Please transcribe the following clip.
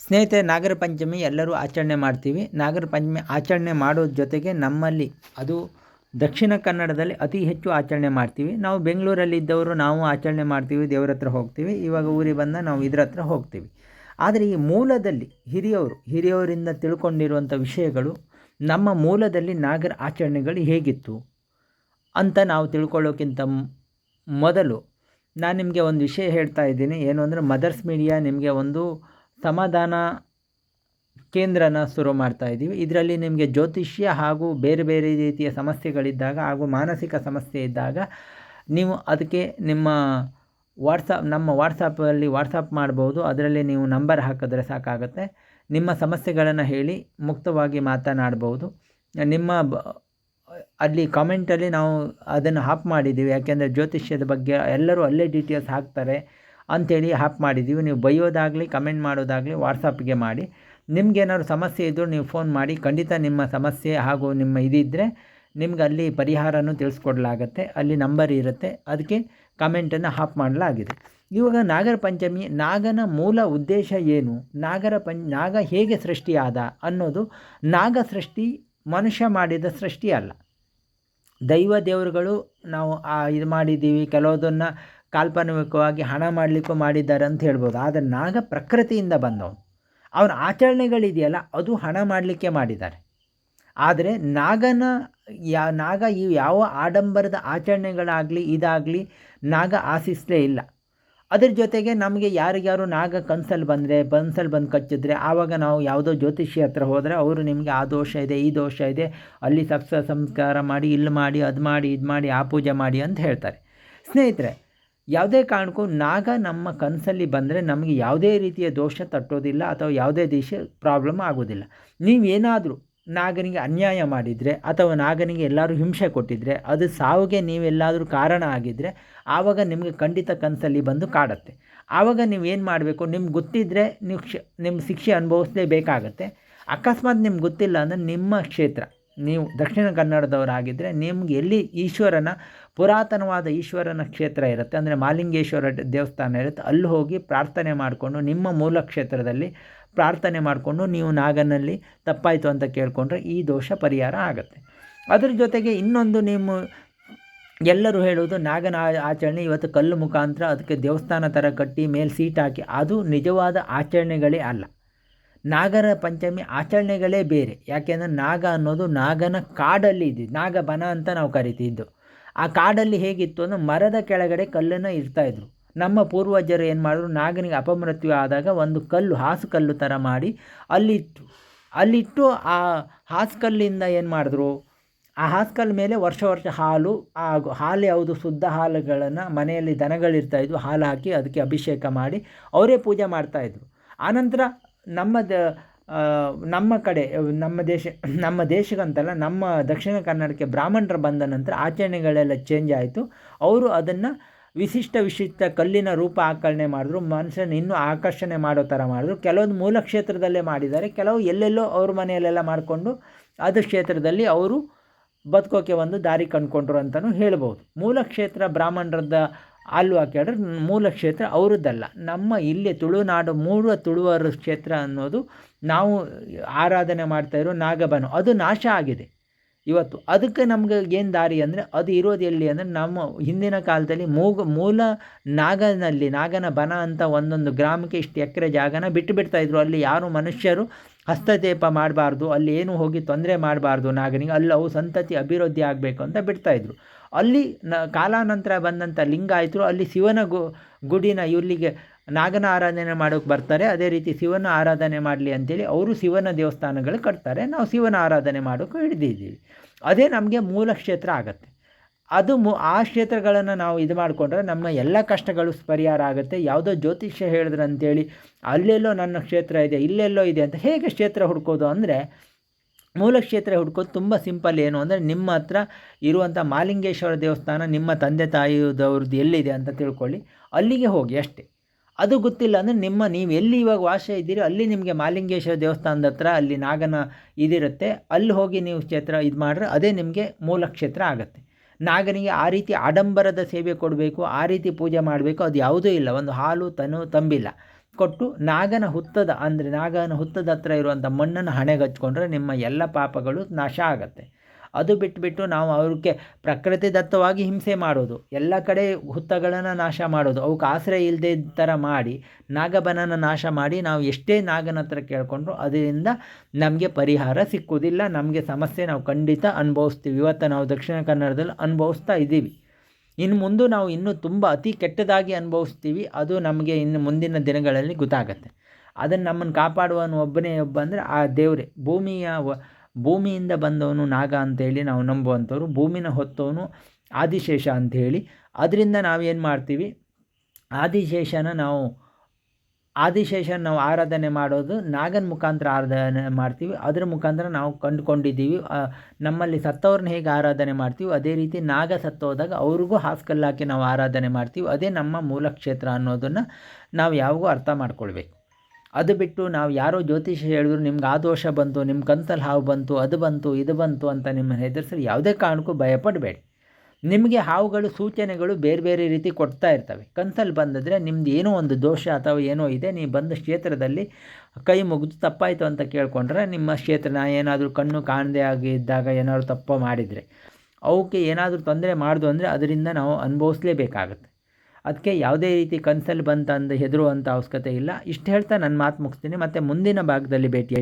ಸ್ನೇಹಿತರೆ, ನಾಗರ ಪಂಚಮಿ ಎಲ್ಲರೂ ಆಚರಣೆ ಮಾಡ್ತೀವಿ. ನಾಗರ ಪಂಚಮಿ ಆಚರಣೆ ಮಾಡೋದ್ರ ಜೊತೆಗೆ ನಮ್ಮಲ್ಲಿ ಅದು ದಕ್ಷಿಣ ಕನ್ನಡದಲ್ಲಿ ಅತಿ ಹೆಚ್ಚು ಆಚರಣೆ ಮಾಡ್ತೀವಿ. ನಾವು ಬೆಂಗಳೂರಲ್ಲಿ ಇದ್ದವರು ನಾವು ಆಚರಣೆ ಮಾಡ್ತೀವಿ, ದೇವ್ರ ಹತ್ರ ಹೋಗ್ತೀವಿ. ಇವಾಗ ಊರಿಗೆ ಬಂದ ನಾವು ಇದ್ರ ಹತ್ರ ಹೋಗ್ತೀವಿ. ಆದರೆ ಈ ಮೂಲದಲ್ಲಿ ಹಿರಿಯವರು, ಹಿರಿಯವರಿಂದ ತಿಳ್ಕೊಂಡಿರುವಂಥ ವಿಷಯಗಳು ನಮ್ಮ ಮೂಲದಲ್ಲಿ ನಾಗರ ಆಚರಣೆಗಳು ಹೇಗಿತ್ತು ಅಂತ ನಾವು ತಿಳ್ಕೊಳ್ಳೋಕ್ಕಿಂತ ಮೊದಲು ನಾನು ನಿಮಗೆ ಒಂದು ವಿಷಯ ಹೇಳ್ತಾ ಇದ್ದೀನಿ. ಏನು ಅಂದರೆ ಮದರ್ಸ್ ಮೀಡಿಯಾ ನಿಮಗೆ ಒಂದು ಸಮಾಧಾನ ಕೇಂದ್ರನ ಶುರು ಮಾಡ್ತಾ ಇದ್ದೀವಿ. ಇದರಲ್ಲಿ ನಿಮಗೆ ಜ್ಯೋತಿಷ್ಯ ಹಾಗೂ ಬೇರೆ ಬೇರೆ ರೀತಿಯ ಸಮಸ್ಯೆಗಳಿದ್ದಾಗ ಹಾಗೂ ಮಾನಸಿಕ ಸಮಸ್ಯೆ ಇದ್ದಾಗ ನೀವು ಅದಕ್ಕೆ ನಿಮ್ಮ ವಾಟ್ಸಪ್, ನಮ್ಮ ವಾಟ್ಸಪ್ಪಲ್ಲಿ ವಾಟ್ಸಪ್ ಮಾಡ್ಬೋದು. ಅದರಲ್ಲಿ ನೀವು ನಂಬರ್ ಹಾಕಿದ್ರೆ ಸಾಕಾಗುತ್ತೆ. ನಿಮ್ಮ ಸಮಸ್ಯೆಗಳನ್ನು ಹೇಳಿ ಮುಕ್ತವಾಗಿ ಮಾತನಾಡ್ಬೋದು. ನಿಮ್ಮ ಅಲ್ಲಿ ಕಾಮೆಂಟಲ್ಲಿ ನಾವು ಅದನ್ನು ಹಾಪ್ ಮಾಡಿದ್ದೀವಿ. ಯಾಕೆಂದರೆ ಜ್ಯೋತಿಷ್ಯದ ಬಗ್ಗೆ ಎಲ್ಲರೂ ಅಲ್ಲೇ ಡೀಟೇಲ್ಸ್ ಹಾಕ್ತಾರೆ. ಅಂಥೇಳಿ ಹ್ಯಾಪ್ ಮಾಡಿದ್ದೀವಿ. ನೀವು ಬೈಯೋದಾಗಲಿ, ಕಮೆಂಟ್ ಮಾಡೋದಾಗಲಿ, ವಾಟ್ಸಪ್ಗೆ ಮಾಡಿ. ನಿಮಗೇನಾದ್ರು ಸಮಸ್ಯೆ ಇದ್ದರೂ ನೀವು ಫೋನ್ ಮಾಡಿ. ಖಂಡಿತ ನಿಮ್ಮ ಸಮಸ್ಯೆ ಹಾಗೂ ನಿಮ್ಮ ಇದಿದ್ದರೆ ನಿಮ್ಗೆ ಅಲ್ಲಿ ಪರಿಹಾರನೂ ತಿಳಿಸ್ಕೊಡ್ಲಾಗತ್ತೆ. ಅಲ್ಲಿ ನಂಬರ್ ಇರುತ್ತೆ. ಅದಕ್ಕೆ ಕಮೆಂಟನ್ನು ಹಾಪ್ ಮಾಡಲಾಗಿದೆ. ಇವಾಗ ನಾಗರ ಪಂಚಮಿ, ನಾಗನ ಮೂಲ ಉದ್ದೇಶ ಏನು? ನಾಗರ ಪಂ, ನಾಗ ಹೇಗೆ ಸೃಷ್ಟಿಯಾದ ಅನ್ನೋದು ನಾಗ ಸೃಷ್ಟಿ, ಮನುಷ್ಯ ಮಾಡಿದ ಸೃಷ್ಟಿ ಅಲ್ಲ. ದೈವ ದೇವರುಗಳು ನಾವು ಇದು ಮಾಡಿದ್ದೀವಿ. ಕೆಲವುದನ್ನು ಕಾಲ್ಪನಿಕವಾಗಿ ಹಣ ಮಾಡಲಿಕ್ಕೂ ಮಾಡಿದ್ದಾರೆ ಅಂತ ಹೇಳ್ಬೋದು. ಆದರೆ ನಾಗ ಪ್ರಕೃತಿಯಿಂದ ಬಂದವನು, ಅವನ ಆಚರಣೆಗಳಿದೆಯಲ್ಲ, ಅದು ಹಣ ಮಾಡಲಿಕ್ಕೆ ಮಾಡಿದ್ದಾರೆ. ಆದರೆ ನಾಗನ ಯಾ, ನಾಗ ಈ ಯಾವ ಆಡಂಬರದ ಆಚರಣೆಗಳಾಗಲಿ, ಇದಾಗಲಿ ನಾಗ ಆಶಿಸಲೇ ಇಲ್ಲ. ಅದ್ರ ಜೊತೆಗೆ ನಮಗೆ ಯಾರಿಗ್ಯಾರು ನಾಗ ಕನ್ಸಲ್ಲಿ ಬಂದರೆ, ಬನ್ಸಲ್ಲಿ ಬಂದು ಕಚ್ಚಿದ್ರೆ, ಆವಾಗ ನಾವು ಯಾವುದೋ ಜ್ಯೋತಿಷಿ ಹತ್ರ ಹೋದರೆ ಅವರು ನಿಮಗೆ ಆ ದೋಷ ಇದೆ, ಈ ದೋಷ ಇದೆ, ಅಲ್ಲಿ ಸಪ್ಸ ಸಂಸ್ಕಾರ ಮಾಡಿ, ಇಲ್ಲಿ ಮಾಡಿ, ಅದು ಮಾಡಿ, ಇದು ಮಾಡಿ, ಆ ಪೂಜೆ ಮಾಡಿ ಅಂತ ಹೇಳ್ತಾರೆ. ಸ್ನೇಹಿತರೆ ಯಾವುದೇ ಕಾರಣಕ್ಕೂ ನಾಗ ನಮ್ಮ ಕನಸಲ್ಲಿ ಬಂದರೆ ನಮಗೆ ಯಾವುದೇ ರೀತಿಯ ದೋಷ ತಟ್ಟೋದಿಲ್ಲ ಅಥವಾ ಯಾವುದೇ ದೇಶ ಪ್ರಾಬ್ಲಮ್ ಆಗೋದಿಲ್ಲ. ನೀವೇನಾದರೂ ನಾಗನಿಗೆ ಅನ್ಯಾಯ ಮಾಡಿದರೆ ಅಥವಾ ನಾಗನಿಗೆ ಎಲ್ಲರೂ ಹಿಂಸೆ ಕೊಟ್ಟಿದ್ದರೆ ಅದು ಸಾವಿಗೆ ನೀವೆಲ್ಲಾದರೂ ಕಾರಣ ಆಗಿದ್ದರೆ ಆವಾಗ ನಿಮಗೆ ಖಂಡಿತ ಕನಸಲ್ಲಿ ಬಂದು ಕಾಡುತ್ತೆ. ಆವಾಗ ನೀವೇನು ಮಾಡಬೇಕು? ನಿಮ್ಗೆ ಗೊತ್ತಿದ್ದರೆ ನೀವು ಕ್ಷ ನಿಮ್ಮ ಶಿಕ್ಷೆ ಅನುಭವಿಸಲೇಬೇಕಾಗತ್ತೆ. ಅಕಸ್ಮಾತ್ ನಿಮ್ಗೆ ಗೊತ್ತಿಲ್ಲ ಅಂದರೆ ನಿಮ್ಮ ಕ್ಷೇತ್ರ. ನೀವು ದಕ್ಷಿಣ ಕನ್ನಡದವರಾಗಿದ್ದರೆ ನಿಮ್ಗೆ ಎಲ್ಲಿ ಈಶ್ವರನ, ಪುರಾತನವಾದ ಈಶ್ವರನ ಕ್ಷೇತ್ರ ಇರುತ್ತೆ, ಅಂದರೆ ಮಾಲಿಂಗೇಶ್ವರ ದೇವಸ್ಥಾನ ಇರುತ್ತೆ, ಅಲ್ಲಿ ಹೋಗಿ ಪ್ರಾರ್ಥನೆ ಮಾಡಿಕೊಂಡು, ನಿಮ್ಮ ಮೂಲ ಕ್ಷೇತ್ರದಲ್ಲಿ ಪ್ರಾರ್ಥನೆ ಮಾಡಿಕೊಂಡು, ನೀವು ನಾಗನಲ್ಲಿ ತಪ್ಪಾಯಿತು ಅಂತ ಕೇಳಿಕೊಂಡ್ರೆ ಈ ದೋಷ ಪರಿಹಾರ ಆಗುತ್ತೆ. ಅದ್ರ ಜೊತೆಗೆ ಇನ್ನೊಂದು ನಿಮ್ಮ ಎಲ್ಲರೂ ಹೇಳುವುದು, ನಾಗನ ಆಚರಣೆ ಇವತ್ತು ಕಲ್ಲು ಮುಖಾಂತರ ಅದಕ್ಕೆ ದೇವಸ್ಥಾನ ಥರ ಕಟ್ಟಿ, ಮೇಲೆ ಸೀಟ್ ಹಾಕಿ, ಅದು ನಿಜವಾದ ಆಚರಣೆಗಳೇ ಅಲ್ಲ. ನಾಗರ ಪಂಚಮಿ ಆಚರಣೆಗಳೇ ಬೇರೆ. ಯಾಕೆಂದರೆ ನಾಗ ಅನ್ನೋದು ನಾಗನ ಕಾಡಲ್ಲಿ ಇದ್ದಿದ್ದು ನಾಗಬನ ಅಂತ ನಾವು ಕರಿತಿದ್ದು. ಆ ಕಾಡಲ್ಲಿ ಹೇಗಿತ್ತು ಅಂದರೆ ಮರದ ಕೆಳಗಡೆ ಕಲ್ಲನ್ನು ಇರ್ತಾಯಿದ್ರು ನಮ್ಮ ಪೂರ್ವಜರು ಏನು ಮಾಡಿದ್ರು, ನಾಗನಿಗೆ ಅಪಮೃತ್ಯು ಆದಾಗ ಒಂದು ಕಲ್ಲು, ಹಾಸು ಕಲ್ಲು ಥರ ಮಾಡಿ ಅಲ್ಲಿಟ್ಟು ಅಲ್ಲಿಟ್ಟು ಆ ಹಾಸುಕಲ್ಲಿಂದ ಏನು ಮಾಡಿದ್ರು, ಆ ಹಾಸ್ಕಲ್ ಮೇಲೆ ವರ್ಷ ವರ್ಷ ಹಾಲು, ಆ ಹಾಲು ಯಾವುದು ಶುದ್ಧ ಹಾಲುಗಳನ್ನು ಮನೆಯಲ್ಲಿ ದನಗಳಿರ್ತಾಯಿದ್ವು ಹಾಲು ಹಾಕಿ ಅದಕ್ಕೆ ಅಭಿಷೇಕ ಮಾಡಿ ಅವರೇ ಪೂಜೆ ಮಾಡ್ತಾಯಿದ್ರು ಆನಂತರ ನಮ್ಮ ದ ನಮ್ಮ ಕಡೆ, ನಮ್ಮ ದೇಶ, ನಮ್ಮ ದೇಶಕ್ಕಂತಲ್ಲ, ನಮ್ಮ ದಕ್ಷಿಣ ಕನ್ನಡಕ್ಕೆ ಬ್ರಾಹ್ಮಣರು ಬಂದ ನಂತರ ಆಚರಣೆಗಳೆಲ್ಲ ಚೇಂಜ್ ಆಯಿತು. ಅವರು ಅದನ್ನು ವಿಶಿಷ್ಟ ವಿಶಿಷ್ಟ ಕಲ್ಲಿನ ರೂಪ ಆಕರಣೆ ಮಾಡಿದ್ರು ಮನುಷ್ಯನ ಇನ್ನೂ ಆಕರ್ಷಣೆ ಮಾಡೋ ಥರ ಮಾಡಿದ್ರು. ಕೆಲವೊಂದು ಮೂಲ ಕ್ಷೇತ್ರದಲ್ಲೇ ಮಾಡಿದ್ದಾರೆ, ಕೆಲವು ಎಲ್ಲೆಲ್ಲೋ ಅವ್ರ ಮನೆಯಲ್ಲೆಲ್ಲ ಮಾಡಿಕೊಂಡು ಅದು ಕ್ಷೇತ್ರದಲ್ಲಿ ಅವರು ಬದುಕೋಕೆ ಒಂದು ದಾರಿ ಕಂಡುಕೊಂಡ್ರು ಅಂತಲೂ ಹೇಳ್ಬೋದು. ಮೂಲ ಕ್ಷೇತ್ರ ಬ್ರಾಹ್ಮಣರದ ಅಲ್ವಾ ಕೇಳಿದ್ರೆ ಮೂಲ ಕ್ಷೇತ್ರ ಅವರದ್ದಲ್ಲ. ನಮ್ಮ ಇಲ್ಲಿ ತುಳುನಾಡು ಮೂಲ ತುಳುವರ ಕ್ಷೇತ್ರ ಅನ್ನೋದು ನಾವು ಆರಾಧನೆ ಮಾಡ್ತಾ ಇರೋ ನಾಗಬನ. ಅದು ನಾಶ ಆಗಿದೆ. ಇವತ್ತು ಅದಕ್ಕೆ ನಮ್ಗೆ ಏನು ದಾರಿ ಅಂದರೆ ಅದು ಇರೋದು ಎಲ್ಲಿ ಅಂದರೆ ನಮ್ಮ ಹಿಂದಿನ ಕಾಲದಲ್ಲಿ ಮೂಗ, ಮೂಲ ನಾಗನಲ್ಲಿ, ನಾಗನ ಬನ ಅಂತ ಒಂದೊಂದು ಗ್ರಾಮಕ್ಕೆ ಇಷ್ಟು ಎಕರೆ ಜಾಗನ ಬಿಟ್ಟು ಬಿಡ್ತಾಯಿದ್ರು ಅಲ್ಲಿ ಯಾರು ಮನುಷ್ಯರು ಹಸ್ತಕ್ಷೇಪ ಮಾಡಬಾರ್ದು, ಅಲ್ಲಿ ಏನು ಹೋಗಿ ತೊಂದರೆ ಮಾಡಬಾರ್ದು ನಾಗನಿಗೆ, ಅಲ್ಲಿ ಅವು ಸಂತತಿ ಅಭಿವೃದ್ಧಿ ಆಗಬೇಕು ಅಂತ ಬಿಡ್ತಾಯಿದ್ರು ಅಲ್ಲಿ ನ ಕಾಲಾನಂತರ ಬಂದಂಥ ಲಿಂಗಾಯತರು ಅಲ್ಲಿ ಶಿವನ ಗು, ಗುಡಿನ ಇಲ್ಲಿಗೆ ನಾಗನ ಆರಾಧನೆ ಮಾಡೋಕ್ಕೆ ಬರ್ತಾರೆ. ಅದೇ ರೀತಿ ಶಿವನ ಆರಾಧನೆ ಮಾಡಲಿ ಅಂತೇಳಿ ಅವರು ಶಿವನ ದೇವಸ್ಥಾನಗಳು ಕಟ್ತಾರೆ. ನಾವು ಶಿವನ ಆರಾಧನೆ ಮಾಡೋಕೆ ಹಿಡಿದಿದ್ದೀವಿ. ಅದೇ ನಮಗೆ ಮೂಲ ಕ್ಷೇತ್ರ ಆಗುತ್ತೆ. ಅದು ಮು, ಆ ಕ್ಷೇತ್ರಗಳನ್ನು ನಾವು ಇದು ಮಾಡಿಕೊಂಡ್ರೆ ನಮ್ಮ ಎಲ್ಲ ಕಷ್ಟಗಳು ಪರಿಹಾರ ಆಗುತ್ತೆ. ಯಾವುದೋ ಜ್ಯೋತಿಷ್ಯ ಹೇಳಿದ್ರು ಅಂತೇಳಿ ಅಲ್ಲೆಲ್ಲೋ ನನ್ನ ಕ್ಷೇತ್ರ ಇದೆ, ಇಲ್ಲೆಲ್ಲೋ ಇದೆ ಅಂತ ಹೇಗೆ ಕ್ಷೇತ್ರ ಹುಡ್ಕೋದು ಅಂದರೆ ಮೂಲ ಕ್ಷೇತ್ರ ಹುಡ್ಕೋದು ತುಂಬ ಸಿಂಪಲ್ ಏನು ಅಂದರೆ ನಿಮ್ಮ ಹತ್ರ ಇರುವಂಥ ಮಾಲಿಂಗೇಶ್ವರ ದೇವಸ್ಥಾನ, ನಿಮ್ಮ ತಂದೆ ತಾಯಿದವ್ರದ್ದು ಎಲ್ಲಿದೆ ಅಂತ ತಿಳ್ಕೊಳ್ಳಿ. ಅಲ್ಲಿಗೆ ಹೋಗಿ ಅಷ್ಟೇ. ಅದು ಗೊತ್ತಿಲ್ಲ ಅಂದರೆ ನಿಮ್ಮ ನೀವು ಎಲ್ಲಿ ಇವಾಗ ವಾಸ ಇದ್ದೀರಿ, ಅಲ್ಲಿ ನಿಮಗೆ ಮಾಲಿಂಗೇಶ್ವರ ದೇವಸ್ಥಾನದ ಹತ್ರ ಅಲ್ಲಿ ನಾಗನ ಇದಿರುತ್ತೆ. ಅಲ್ಲಿ ಹೋಗಿ ನೀವು ಕ್ಷೇತ್ರ ಇದು ಮಾಡಿದ್ರೆ ಅದೇ ನಿಮಗೆ ಮೂಲ ಕ್ಷೇತ್ರ ಆಗುತ್ತೆ. ನಾಗನಿಗೆ ಆ ರೀತಿ ಆಡಂಬರದ ಸೇವೆ ಕೊಡಬೇಕು, ಆ ರೀತಿ ಪೂಜೆ ಮಾಡಬೇಕು, ಅದು ಯಾವುದೂ ಇಲ್ಲ. ಒಂದು ಹಾಲು, ತನು, ತಂಬಿಲ್ಲ. ಕೊಟ್ಟು ನಾಗನ ಹುತ್ತದ ಅಂದರೆ ನಾಗನ ಹುತ್ತದ ಹತ್ರ ಇರುವಂಥ ಮಣ್ಣನ್ನು ಹಣೆಗೆ ಹಚ್ಕೊಂಡ್ರೆ ನಿಮ್ಮ ಎಲ್ಲ ಪಾಪಗಳು ನಾಶ ಆಗುತ್ತೆ. ಅದು ಬಿಟ್ಟುಬಿಟ್ಟು ನಾವು ಅವ್ರಿಗೆ ಪ್ರಕೃತಿ ದತ್ತವಾಗಿ ಹಿಂಸೆ ಮಾಡೋದು, ಎಲ್ಲ ಕಡೆ ಹುತ್ತಗಳನ್ನು ನಾಶ ಮಾಡೋದು, ಅವಕ್ಕೆ ಆಶ್ರಯ ಇಲ್ಲದೆ ಥರ ಮಾಡಿ, ನಾಗಬನನ ನಾಶ ಮಾಡಿ ನಾವು ಎಷ್ಟೇ ನಾಗನ ಹತ್ರ ಕೇಳಿಕೊಂಡ್ರು ಅದರಿಂದ ನಮಗೆ ಪರಿಹಾರ ಸಿಕ್ಕುವುದಿಲ್ಲ, ನಮಗೆ ಸಮಸ್ಯೆ ನಾವು ಖಂಡಿತ ಅನುಭವಿಸ್ತೀವಿ. ಇವತ್ತು ನಾವು ದಕ್ಷಿಣ ಕನ್ನಡದಲ್ಲಿ ಅನುಭವಿಸ್ತಾ ಇದ್ದೀವಿ. ಇನ್ನು ಮುಂದೆ ನಾವು ಇನ್ನೂ ತುಂಬ ಅತಿ ಕೆಟ್ಟದಾಗಿ ಅನುಭವಿಸ್ತೀವಿ. ಅದು ನಮಗೆ ಇನ್ನು ಮುಂದಿನ ದಿನಗಳಲ್ಲಿ ಗೊತ್ತಾಗತ್ತೆ. ಅದನ್ನು ನಮ್ಮನ್ನು ಕಾಪಾಡುವವನು ಒಬ್ಬನೇ ಒಬ್ಬ ಅಂದರೆ ಆ ದೇವರೇ. ಭೂಮಿಯ ವ, ಭೂಮಿಯಿಂದ ಬಂದವನು ನಾಗ ಅಂತೇಳಿ ನಾವು ನಂಬುವಂಥವ್ರು. ಭೂಮಿನ ಹೊತ್ತವನು ಆದಿಶೇಷ ಅಂಥೇಳಿ ಅದರಿಂದ ನಾವೇನು ಮಾಡ್ತೀವಿ? ಆದಿಶೇಷನ ನಾವು ಆದಿಶೇಷನ ನಾವು ಆರಾಧನೆ ಮಾಡೋದು ನಾಗನ ಮುಖಾಂತರ ಆರಾಧನೆ ಮಾಡ್ತೀವಿ. ಅದರ ಮುಖಾಂತರ ನಾವು ಕಂಡುಕೊಂಡಿದ್ದೀವಿ. ನಮ್ಮಲ್ಲಿ ಸತ್ತವ್ರನ್ನ ಹೇಗೆ ಆರಾಧನೆ ಮಾಡ್ತೀವಿ? ಅದೇ ರೀತಿ ನಾಗ ಸತ್ತೋದಾಗ ಅವ್ರಿಗೂ ಹಾಸ್ಕಲ್ಲಾಕಿ ನಾವು ಆರಾಧನೆ ಮಾಡ್ತೀವಿ. ಅದೇ ನಮ್ಮ ಮೂಲ ಕ್ಷೇತ್ರ ಅನ್ನೋದನ್ನು ನಾವು ಯಾವಾಗೂ ಅರ್ಥ ಮಾಡ್ಕೊಳ್ಬೇಕು. ಅದು ಬಿಟ್ಟು ನಾವು ಯಾರೋ ಜ್ಯೋತಿಷ ಹೇಳಿದ್ರು, ನಿಮ್ಗೆ ಆ ದೋಷ ಬಂತು ನಿಮ್ಮ ಕಂತಲ್ಲಿ ಹಾವು ಬಂತು, ಅದು ಬಂತು, ಇದು ಬಂತು ಅಂತ ನಿಮ್ಮನ್ನು ಹೆದರ್ಸಿ ಯಾವುದೇ ಕಾರಣಕ್ಕೂ ಭಯಪಡಬೇಡಿ. ನಿಮಗೆ ಹಾವುಗಳು, ಸೂಚನೆಗಳು ಬೇರೆ ಬೇರೆ ರೀತಿ ಕೊಡ್ತಾ ಇರ್ತವೆ. ಕನ್ಸಲ್ಲಿ ಬಂದಿದ್ರೆ ನಿಮ್ದು ಏನೋ ಒಂದು ದೋಷ ಅಥವಾ ಏನೋ ಇದೆ ನೀವು ಬಂದ ಕ್ಷೇತ್ರದಲ್ಲಿ ಕೈ ಮುಗಿದು ತಪ್ಪಾಯಿತು ಅಂತ ಕೇಳಿಕೊಂಡ್ರೆ ನಿಮ್ಮ ಕ್ಷೇತ್ರನ ಏನಾದರೂ ಕಣ್ಣು ಕಾಣದೇ ಆಗಿದ್ದಾಗ ಏನಾದರೂ ತಪ್ಪು ಮಾಡಿದರೆ ಅವಕ್ಕೆ ಏನಾದರೂ ತೊಂದರೆ ಮಾಡಿದು ಅಂದರೆ ಅದರಿಂದ ನಾವು ಅನುಭವಿಸ್ಲೇಬೇಕಾಗತ್ತೆ. ಅದಕ್ಕೆ ಯಾವುದೇ ರೀತಿ ಕನ್ಸಲ್ಲಿ ಬಂತಂದು ಹೆದರುವಂಥ ಅವಶ್ಯಕತೆ ಇಲ್ಲ. ಇಷ್ಟು ಹೇಳ್ತಾ ನನ್ನ ಮಾತು ಮುಗಿಸ್ತೀನಿ. ಮತ್ತು ಮುಂದಿನ ಭಾಗದಲ್ಲಿ ಭೇಟಿ